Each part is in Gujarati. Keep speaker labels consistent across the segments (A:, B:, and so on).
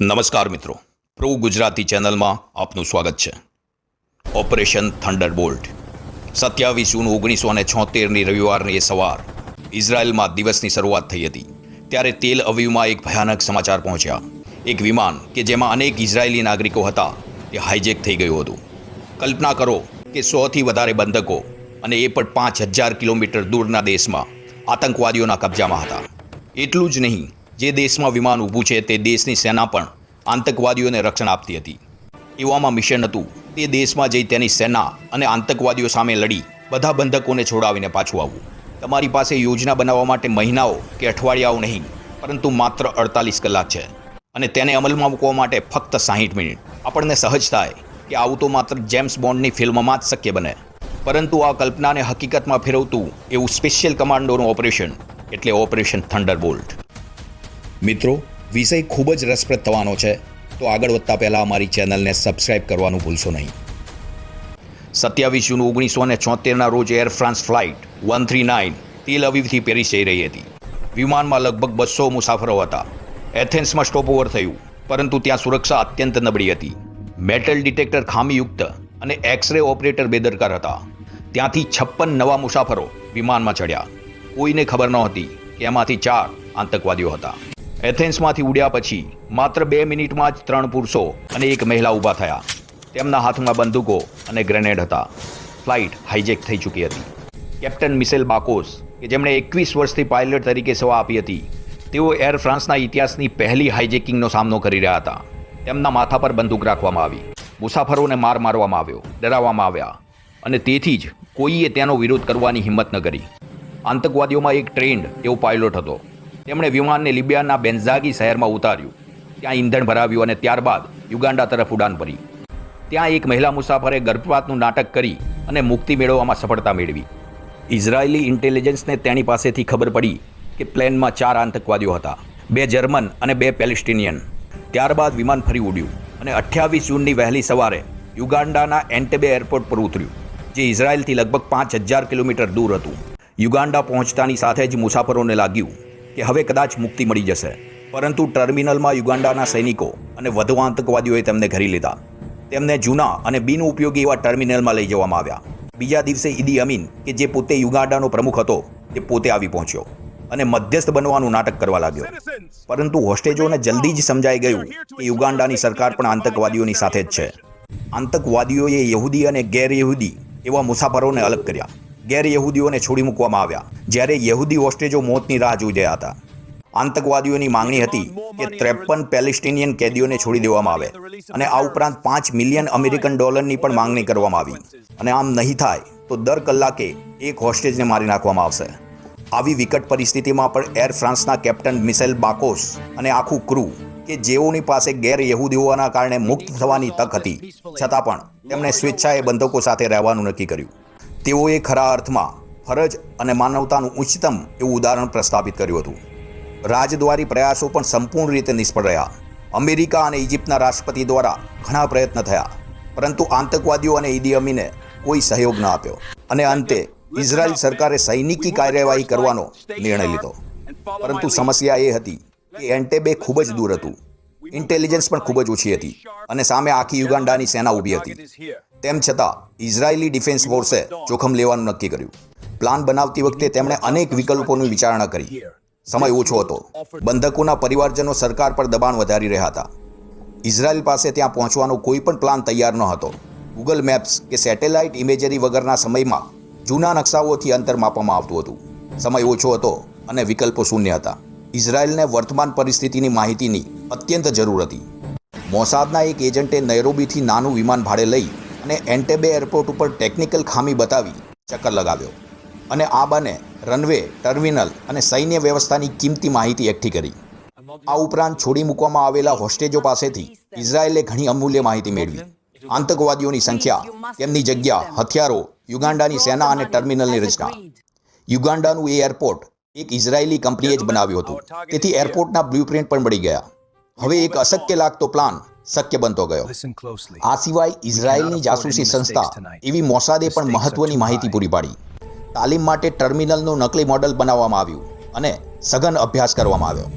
A: નમસ્કાર મિત્રો. પ્રો ગુજરાતી ચેનલમાં આપનું સ્વાગત છે. Operation thunderbolt. સત્યાવીસ જૂન ઓગણીસો અને છોતેરની રવિવારની સવાર ઇઝરાયલમાં દિવસની શરૂઆત થઈ હતી. ત્યારે તેલ અવીવમાં એક ભયાનક સમાચાર પહોંચ્યા. એક વિમાન કે જેમાં અનેક ઇઝરાયેલી નાગરિકો હતા તે હાઇજેક થઈ ગયું હતું. કલ્પના કરો કે સોથી વધારે બંધકો અને એ પણ પાંચ હજાર કિલોમીટર દૂરના દેશમાં આતંકવાદીઓના કબજામાં હતા. એટલું જ નહીં જે દેશમાં વિમાન ઊભું છે તે દેશની સેના પણ આતંકવાદીઓને રક્ષણ આપતી હતી. એવામાં મિશન હતું. તે દેશમાં જઈ તેની સેના અને આતંકવાદીઓ સામે લડી. બધા બંધકોને છોડાવીને પાછું આવવું. તમારી પાસે યોજના બનાવવા માટે મહિનાઓ કે અઠવાડિયાઓ નહીં, પરંતુ માત્ર અડતાલીસ કલાક છે. અને તેને અમલમાં મૂકવા માટે ફક્ત સાહીઠ મિનિટ. આપણને સહજ થાય કે આવું તો માત્ર જેમ્સ બોન્ડની ફિલ્મમાં જ શક્ય બને. પરંતુ આ કલ્પનાને હકીકતમાં ફેરવતું એવું સ્પેશિયલ કમાન્ડોનું ઓપરેશન, એટલે ઓપરેશન થંડરબોલ્ટ. મિત્રો, વિષય ખૂબ જ રસપ્રદ થવાનો છે. તો આગળ વધતા પહેલાં અમારી ચેનલને સબસ્ક્રાઇબ કરવાનું ભૂલશો નહીં. સત્યાવીસ જૂન ઓગણીસો અને છોતેરના રોજ Air France flight one three nine તેલ અવીવથી પેરિસ જઈ રહી હતી. વિમાનમાં લગભગ બસો મુસાફરો હતા. એથેન્સમાં સ્ટોપઓવર થયું, પરંતુ ત્યાં સુરક્ષા અત્યંત નબળી હતી. મેટલ ડિટેક્ટર ખામીયુક્ત અને એક્સરે ઓપરેટર બેદરકાર હતા. ત્યાંથી છપ્પન નવા મુસાફરો વિમાનમાં ચડ્યા. કોઈને ખબર નહોતી કે એમાંથી ચાર આતંકવાદીઓ હતા. એથેન્સમાંથી ઉડ્યા પછી માત્ર બે મિનિટમાં જ ત્રણ પુરુષો અને એક મહિલા ઊભા થયા. તેમના હાથમાં બંદૂકો અને ગ્રેનેડ હતા. ફ્લાઇટ હાઇજેક થઈ ચૂકી હતી. કેપ્ટન મિસેલ બાકોસ, કે જેમણે એકવીસ વર્ષથી પાયલટ તરીકે સેવા આપી હતી, તેઓ એર ફ્રાન્સના ઇતિહાસની પહેલી હાઇજેકિંગનો સામનો કરી રહ્યા હતા. તેમના માથા પર બંદૂક રાખવામાં આવી. મુસાફરોને માર મારવામાં આવ્યો, ડરાવવામાં આવ્યા. અને તેથી જ કોઈએ તેનો વિરોધ કરવાની હિંમત ન કરી. આતંકવાદીઓમાં એક ટ્રેન્ડ એવો પાયલોટ હતો. તેમણે વિમાનને લિબિયાના બેન્ઝાગી શહેરમાં ઉતાર્યું. ત્યાં ઈંધણ ભરાવ્યું અને ત્યારબાદ યુગાન્ડા તરફ ઉડાન ભરી. ત્યાં એક મહિલા મુસાફરે ગર્ભપાતનું નાટક કરી અને મુક્તિ મેળવવામાં સફળતા મેળવી. ઇઝરાયેલી ઇન્ટેલિજન્સને તેણી પાસેથી ખબર પડી કે પ્લેનમાં ચાર આતંકવાદીઓ હતા, બે જર્મન અને બે પેલેસ્ટિનિયન. ત્યારબાદ વિમાન ફરી ઉડ્યું અને અઠ્યાવીસ જૂનની વહેલી સવારે યુગાન્ડાના એન્ટેબે એરપોર્ટ પર ઉતર્યું, જે ઇઝરાયલથી લગભગ પાંચ હજાર કિલોમીટર દૂર હતું. યુગાન્ડા પહોંચતાની સાથે જ મુસાફરોને લાગ્યું કે હવે કદાચ મુક્તિ મળી જશે. પરંતુ ટર્મિનલમાં યુગાન્ડાના સૈનિકો અને વધુ આતંકવાદીઓએ તેમને ઘરી લીધા. તેમને જૂના અને બિનઉપયોગી એવા ટર્મિનલમાં લઈ જવામાં આવ્યા. બીજા દિવસે ઈદી અમીન, કે જે પોતે યુગાન્ડાનો પ્રમુખ હતો, તે પોતે આવી પહોંચ્યો અને મધ્યસ્થ બનવાનું નાટક કરવા લાગ્યો. પરંતુ હોસ્ટેજોને જલ્દી જ સમજાઈ ગયું કે યુગાન્ડાની સરકાર પણ આતંકવાદીઓની સાથે જ છે. આતંકવાદીઓએ યહૂદી અને ગેર યહૂદી એવા મુસાફરોને અલગ કર્યા. ગેર યહૂદીઓને છોડી મૂકવામાં આવ્યા, જ્યારે યહૂદી હોસ્ટેજો મોતની રાહ જોઈ રહ્યા હતા. આતંકવાદીઓની માંગણી હતી કે ત્રેપન પેલેસ્ટિનિયન કેદીઓને છોડી દેવામાં આવે અને આ ઉપરાંત પાંચ મિલિયન અમેરિકન ડોલરની પણ માંગણી કરવામાં આવી. અને આમ નહીં થાય, તો દર કલાકે એક હોસ્ટેજને મારી નાખવામાં આવશે. આવી વિકટ પરિસ્થિતિમાં પણ એર ફ્રાન્સના કેપ્ટન મિસેલ બાકોસ અને આખું ક્રૂ કે જેઓની પાસે ગેર યહૂદીઓના કારણે મુક્ત થવાની તક હતી, છતાં પણ તેમણે સ્વેચ્છાએ બંધકો સાથે રહેવાનું નક્કી કર્યું. તેઓએ ખરા અર્થમાં ફરજ અને માનવતાનું ઉચ્ચતમ એવું ઉદાહરણ પ્રસ્થાપિત કર્યું હતું. રાજદ્વારી પ્રયાસો પણ સંપૂર્ણ રીતે નિષ્ફળ રહ્યા. અમેરિકા અને ઇજિપ્તના રાષ્ટ્રપતિ દ્વારા ઘણા પ્રયત્ન થયા, પરંતુ આતંકવાદીઓ અને ઈદી અમીને કોઈ સહયોગ ન આપ્યો અને અંતે ઇઝરાયલ સરકારે સૈનિકી કાર્યવાહી કરવાનો નિર્ણય લીધો. પરંતુ સમસ્યા એ હતી કે એન્ટેબે ખૂબ જ દૂર હતું. ઇન્ટેલિજન્સ પણ ખૂબ જ ઓછી હતી અને સામે આખી યુગાન્ડાની સેના ઊભી હતી. તેમ છતાં, ઇઝરાયેલી ડિફેન્સ ફોર્સે જોખમ લેવાનું નક્કી કર્યું. પ્લાન બનાવતી વખતે તેમણે અનેક વિકલ્પોની વિચારણા કરી. સમય ઓછો હતો. બંધકોના પરિવારજનો સરકાર પર દબાણ વધારી રહ્યા હતા. ઇઝરાયલ પાસે ત્યાં પહોંચવાનો કોઈ પણ પ્લાન તૈયાર ન હતો ગૂગલ મેપ્સ કે સેટેલાઇટ ઇમેજરી વગરના સમયમાં જૂના નકશાઓથી અંતર માપવામાં આવતું હતું. સમય ઓછો હતો અને વિકલ્પો શૂન્ય હતા. ઇઝરાયલને વર્તમાન પરિસ્થિતિની માહિતીની અત્યંત જરૂર હતી. મોસાદના એક એજન્ટે નૈરોબીથી નાનું વિમાન ભાડે લઈ અને એન્ટેબે એરપોર્ટ ઉપર ટેકનિકલ ખામી બતાવી ચક્કર લગાવ્યો. અને આ બને રનવે, ટર્મિનલ અને સૈન્ય વ્યવસ્થાની કિંમતી માહિતી એકઠી કરી. આ ઉપરાંત છોડી મૂકવામાં આવેલા હોસ્ટેજો પાસેથી ઇઝરાયેલે ઘણી અમૂલ્ય માહિતી મેળવી. આતંકવાદીઓની સંખ્યા, તેમની જગ્યા, હથિયારો, યુગાન્ડાની સેના અને ટર્મિનલની રચના. યુગાન્ડાનું એ એરપોર્ટ એક ઇઝરાયેલી કંપનીએ જ બનાવ્યું હતું. તેથી એરપોર્ટના બ્લુપ્રિન્ટ પણ મળી ગયા. હવે એક અશક્ય લાગતો પ્લાન શક્ય બનતો ગયો. આ સિવાય ઇઝરાયેલની જાસૂસી સંસ્થા એવી મોસાદે પણ મહત્વની માહિતી પૂરી પાડી. તાલીમ માટે ટર્મિનલનું નકલી મોડલ બનાવવામાં આવ્યું અને સઘન અભ્યાસ કરવામાં આવ્યો.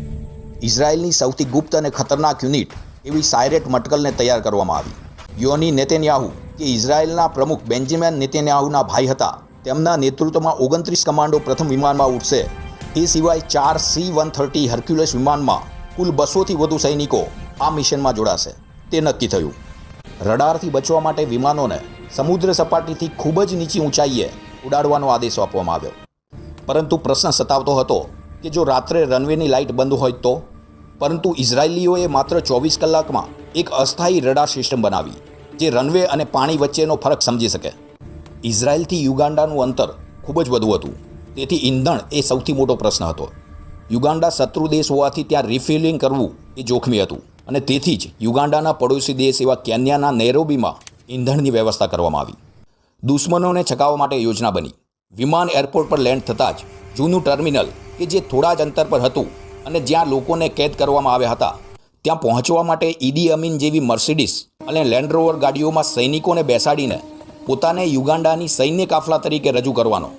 A: ઇઝરાયેલની સૌથી ગુપ્ત અને ખતરનાક યુનિટ એવી સાયરેટ મટકલને તૈયાર કરવામાં આવી. યોની નેતન્યાહુ કે ઇઝરાયેલના પ્રમુખ બેન્જામિન નેતન્યાહુના ભાઈ હતા તેમના નેતૃત્વમાં ઓગણત્રીસ કમાન્ડો પ્રથમ વિમાનમાં ઉઠશે એ સિવાય ચાર સી વન થર્ટી હર્ક્યુલસ વિમાનમાં કુલ બસોથી વધુ સૈનિકો આ મિશનમાં જોડાશે. તે નક્કી થયું. રડારથી બચવા માટે વિમાનોને સમુદ્ર સપાટીથી ખૂબ જ નીચી ઊંચાઈએ ઉડાડવાનો આદેશ આપવામાં આવ્યો. પરંતુ પ્રશ્ન સતાવતો હતો કે જો રાત્રે રનવેની લાઇટ બંધ હોય તો? પરંતુ ઇઝરાયેલીઓએ માત્ર ચોવીસ કલાકમાં એક અસ્થાયી રડાર સિસ્ટમ બનાવી, જે રનવે અને પાણી વચ્ચેનો ફરક સમજી શકે. ઇઝરાયલથી યુગાન્ડાનું અંતર ખૂબ જ વધુ હતું. તેથી ઈંધણ એ સૌથી મોટો પ્રશ્ન હતો. યુગાન્ડા શત્રુ દેશ હોવાથી ત્યાં રિફિલિંગ કરવું એ જોખમી હતું. અને તેથી જ યુગાન્ડાના પડોશી દેશ એવા કેન્યાના નેરોબીમાં ઈંધણની વ્યવસ્થા કરવામાં આવી. દુશ્મનોને છકાવવા માટે યોજના બની. વિમાન એરપોર્ટ પર લેન્ડ થતાં જ જૂનું ટર્મિનલ, કે જે થોડા જ અંતર પર હતું અને જ્યાં લોકોને કેદ કરવામાં આવ્યા હતા, ત્યાં પહોંચવા માટે ઈડી અમીન જેવી મર્સિડીસ અને લેન્ડ રોવર ગાડીઓમાં સૈનિકોને બેસાડીને પોતાને યુગાન્ડાની સૈન્ય કાફલા તરીકે રજૂ કરવાનો.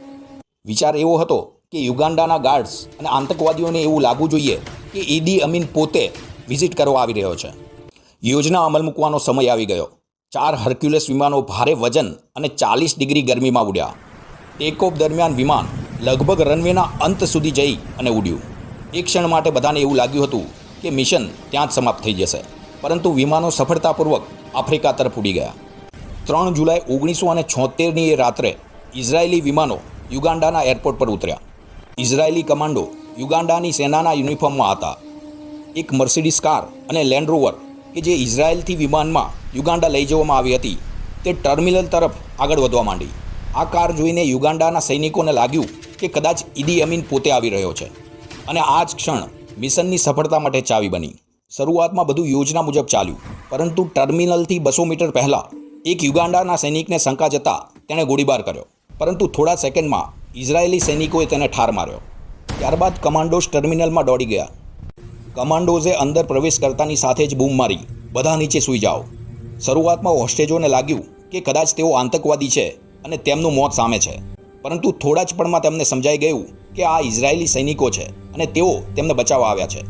A: વિચાર એવો હતો કે યુગાન્ડાના ગાર્ડ્સ અને આતંકવાદીઓને એવું લાગવું જોઈએ કે ઈડી અમીન પોતે વિઝિટ કરવા આવી રહ્યો છે. યોજના અમલ મૂકવાનો સમય આવી ગયો. ચાર હર્ક્યુલસ વિમાનો ભારે વજન અને ચાલીસ ડિગ્રી ગરમીમાં ઉડ્યા. ટેકઓફ દરમિયાન વિમાન લગભગ રનવેના અંત સુધી જઈ અને ઉડ્યું. એક ક્ષણ માટે બધાને એવું લાગ્યું હતું કે મિશન ત્યાં જ સમાપ્ત થઈ જશે. પરંતુ વિમાનો સફળતાપૂર્વક આફ્રિકા તરફ ઉડી ગયા. ત્રણ જુલાઈ ઓગણીસો અને છોતેરની એ રાત્રે ઇઝરાયેલી વિમાનો યુગાન્ડાના એરપોર્ટ પર ઉતર્યા. ઇઝરાયેલી કમાન્ડો યુગાન્ડાની સેનાના યુનિફોર્મમાં હતા. એક મર્સિડીસ કાર અને લેન્ડ રોવર કે જે ઇઝરાયલથી વિમાનમાં યુગાન્ડા લઈ જવામાં આવી હતી, તે ટર્મિનલ તરફ આગળ વધવા માંડી. આ કાર જોઈને યુગાન્ડાના સૈનિકોને લાગ્યું કે કદાચ ઈદી અમીન પોતે આવી રહ્યો છે. અને આ જ ક્ષણ મિશનની સફળતા માટે ચાવી બની. શરૂઆતમાં બધું યોજના મુજબ ચાલ્યું, પરંતુ ટર્મિનલથી બસો મીટર પહેલાં એક યુગાન્ડાના સૈનિકને શંકા જતા તેણે ગોળીબાર કર્યો. પરંતુ થોડા સેકન્ડમાં ઇઝરાયેલી સૈનિકોએ તેને ઠાર માર્યો. ત્યારબાદ કમાન્ડોસ ટર્મિનલમાં દોડી ગયા. કમાન્ડોઝે અંદર પ્રવેશ કરતાની સાથે જ બૂમ મારી. બધા નીચે સૂઈ જાઓ. શરૂઆતમાં હોસ્ટેજોને લાગ્યું કે કદાચ તેઓ આતંકવાદી છે અને તેમનું મોત સામે છે. પરંતુ થોડા જ પણમાં તેમને સમજાઈ ગયું કે આ ઇઝરાયેલી સૈનિકો છે અને તેઓ તેમને બચાવવા આવ્યા છે.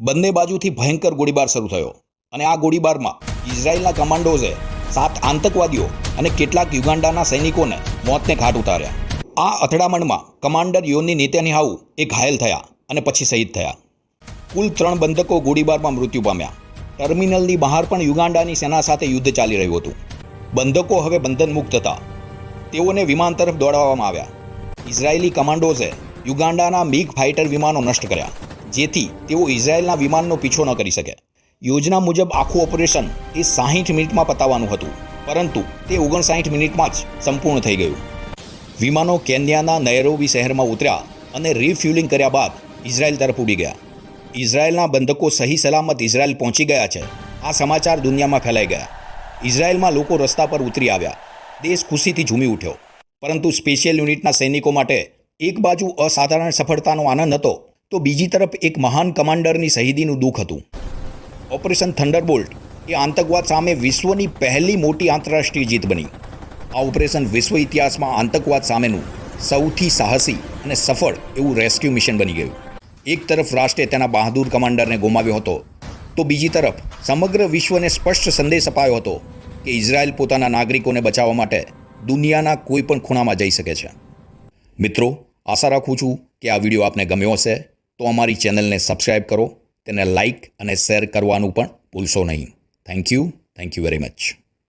A: બંને બાજુથી ભયંકર ગોળીબાર શરૂ થયો અને આ ગોળીબારમાં ઇઝરાયેલના કમાન્ડોઝે સાત આતંકવાદીઓ અને કેટલાક યુગાન્ડાના સૈનિકોને મોતને ઘાટ ઉતાર્યા. આ અથડામણમાં કમાન્ડર યોની નેતન્યાહુ એ ઘાયલ થયા અને પછી શહીદ થયા. કુલ ત્રણ બંધકો ગોળીબારમાં મૃત્યુ પામ્યા. ટર્મિનલની બહાર પણ યુગાન્ડાની સેના સાથે યુદ્ધ ચાલી રહ્યું હતું. બંધકો હવે બંધન મુક્ત હતા. તેઓને વિમાન તરફ દોડાવવામાં આવ્યા. ઇઝરાયેલી કમાન્ડોઝે યુગાન્ડાના મિગ ફાઇટર વિમાનો નષ્ટ કર્યા, જેથી તેઓ ઇઝરાયેલના વિમાનનો પીછો ન કરી શકે. યોજના મુજબ આખું ઓપરેશન એ સાહીઠ મિનિટમાં પતાવવાનું હતું, પરંતુ તે ઓગણસાઠ મિનિટમાં જ સંપૂર્ણ થઈ ગયું. વિમાનો કેન્યાના નૈરોબી શહેરમાં ઉતર્યા અને રિફ્યુલિંગ કર્યા બાદ ઇઝરાયેલ તરફ ઉડી ગયા. ઇઝરાયેલના બંધકો સહી સલામત ઇઝરાયેલ પહોંચી ગયા છે. આ સમાચાર દુનિયામાં ફેલાઈ ગયા. ઇઝરાયેલમાં લોકો રસ્તા પર ઉતરી આવ્યા. દેશ ખુશીથી ઝૂમી ઉઠ્યો. પરંતુ સ્પેશિયલ યુનિટના સૈનિકો માટે એક બાજુ અસાધારણ સફળતાનો આનંદ હતો, તો બીજી તરફ એક મહાન કમાન્ડરની શહીદીનું દુઃખ હતું. ઓપરેશન થંડરબોલ્ટ એ આતંકવાદ સામે વિશ્વની પહેલી મોટી આંતરરાષ્ટ્રીય જીત બની. આ ઓપરેશન વિશ્વ ઇતિહાસમાં આતંકવાદ સામેનું સૌથી સાહસી અને સફળ એવું રેસ્ક્યુ મિશન બની ગયું. એક તરફ રાષ્ટ્રે તેના બહાદુર કમાન્ડરને ગુમાવ્યો હતો, તો બીજી તરફ સમગ્ર વિશ્વને સ્પષ્ટ સંદેશ અપાયો હતો કે ઇઝરાયલ પોતાના નાગરિકોને બચાવવા માટે દુનિયાના કોઈ પણ ખૂણામાં જઈ શકે છે. મિત્રો, આશા રાખું છું કે આ વીડિયો આપને ગમ્યો હશે, તો અમારી ચેનલને સબસ્ક્રાઈબ કરો, તેને લાઇક અને શેર કરવાનું પણ ભૂલશો નહીં. Thank you thank you very much.